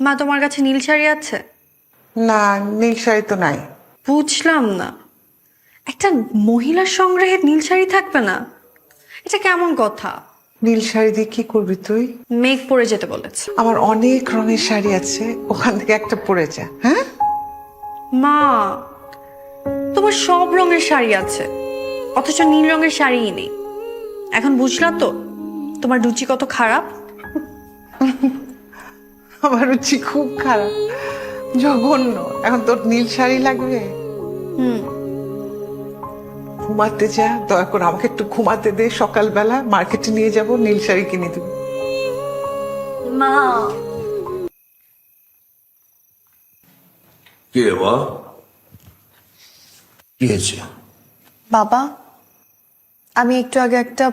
মা তোমার কাছে নীল শাড়ি আছে? না নীল শাড়ি তো নাই। বুঝলাম না। একটা মহিলার সংগ্রহে নীল শাড়ি থাকবে না? এটা কেমন কথা? নীল শাড়ি দিয়ে কি করবি তুই? মেঘ পরে যেতে বলেছে। আমার অনেক রঙের শাড়ি আছে ওখান থেকে একটা পরে যা হ্যাঁ? মা তোমার সব রঙের শাড়ি আছে অথচ নীল রঙের শাড়িই নেই। এখন বুঝলা তো তোমার রুচি কত খারাপ? আমার রুচি খুব খারাপ। জঘন্য। এখন তোর নীল শাড়ি লাগবে? হুম। ঘুমাতে যা দয়া করে আমাকে একটু ঘুমাতে দে। সকালবেলা মার্কেটে নিয়ে যাব নীল শাড়ি কিনে দেবো। মা। কি রে বা কি হয়েছে? বাবা আমি একটু আগে একটা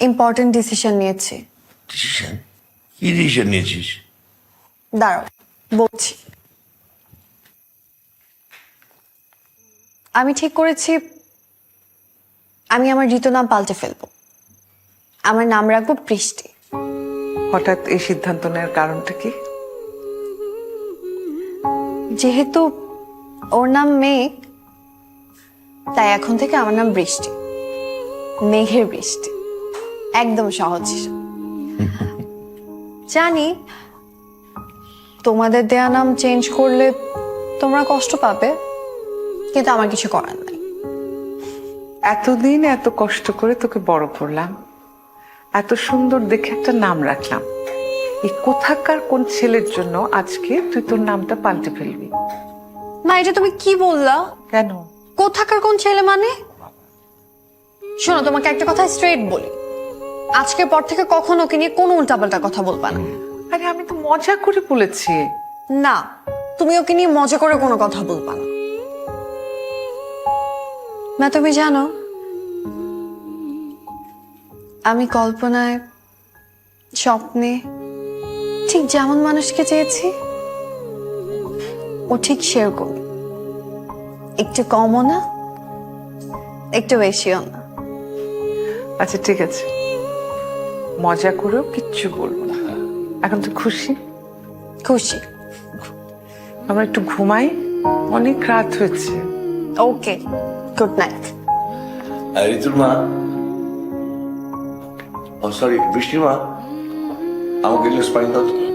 ইম্পর্টেন্ট ডিসিশন নিয়েছি। ডিসিশন কি ডিসিশন নিয়েছিস? দাঁড়াও বলছি। আমি ঠিক করেছি আমি আমার ঋতু নাম পাল্টে ফেলব। আমার নাম রাখব বৃষ্টি। হঠাৎ এই সিদ্ধান্ত নেওয়ার কারণটা কি? যেহেতু ওর নাম মেঘ তাই এখন থেকে আমার নাম বৃষ্টি। মেঘের বৃষ্টি। একদম সহজ জানি তোমাদের দেয়া নাম চেঞ্জ করলে তোমরা কষ্ট পাবে। কিন্তু আমার কিছু করার নাই। এতদিন এত কষ্ট করে তোকে বড় করলাম। এত সুন্দর দেখে একটা নাম রাখলাম। এই কোথাকার কোন ছেলের জন্য আজকে তুই তোর নামটা পাল্টে ফেলবি? না এটা তুমি কি বললা? কেন? কোথাকার কোন ছেলে মানে? শোনো তোমাকে একটা কথা স্ট্রেট বলি। আজকের পর থেকে কখনো ওকে নিয়ে কোনো উল্টাপাল্টা কথা বলবা না। আরে আমি তো মজা করে বলেছি। না তুমি ওকে নিয়ে মজা করে কোনো কথা বলবা না। না তুমি জানো আমি কল্পনায় স্বপ্নে ঠিক যেমন মানুষকে চেয়েছি ও ঠিক সেরকম। একটু কমও না একটু বেশিও না। আচ্ছা ঠিক আছে। মজা করেও কিচ্ছু বলব না। এখন তো খুশি? খুশি। আমরা একটু ঘুমাই অনেক রাত হয়েছে। ওকে গুড নাইট আর ঋতুর মা। ও সরি বৃষ্টির মা। আমাকে গ্লাস পানি দাও তো।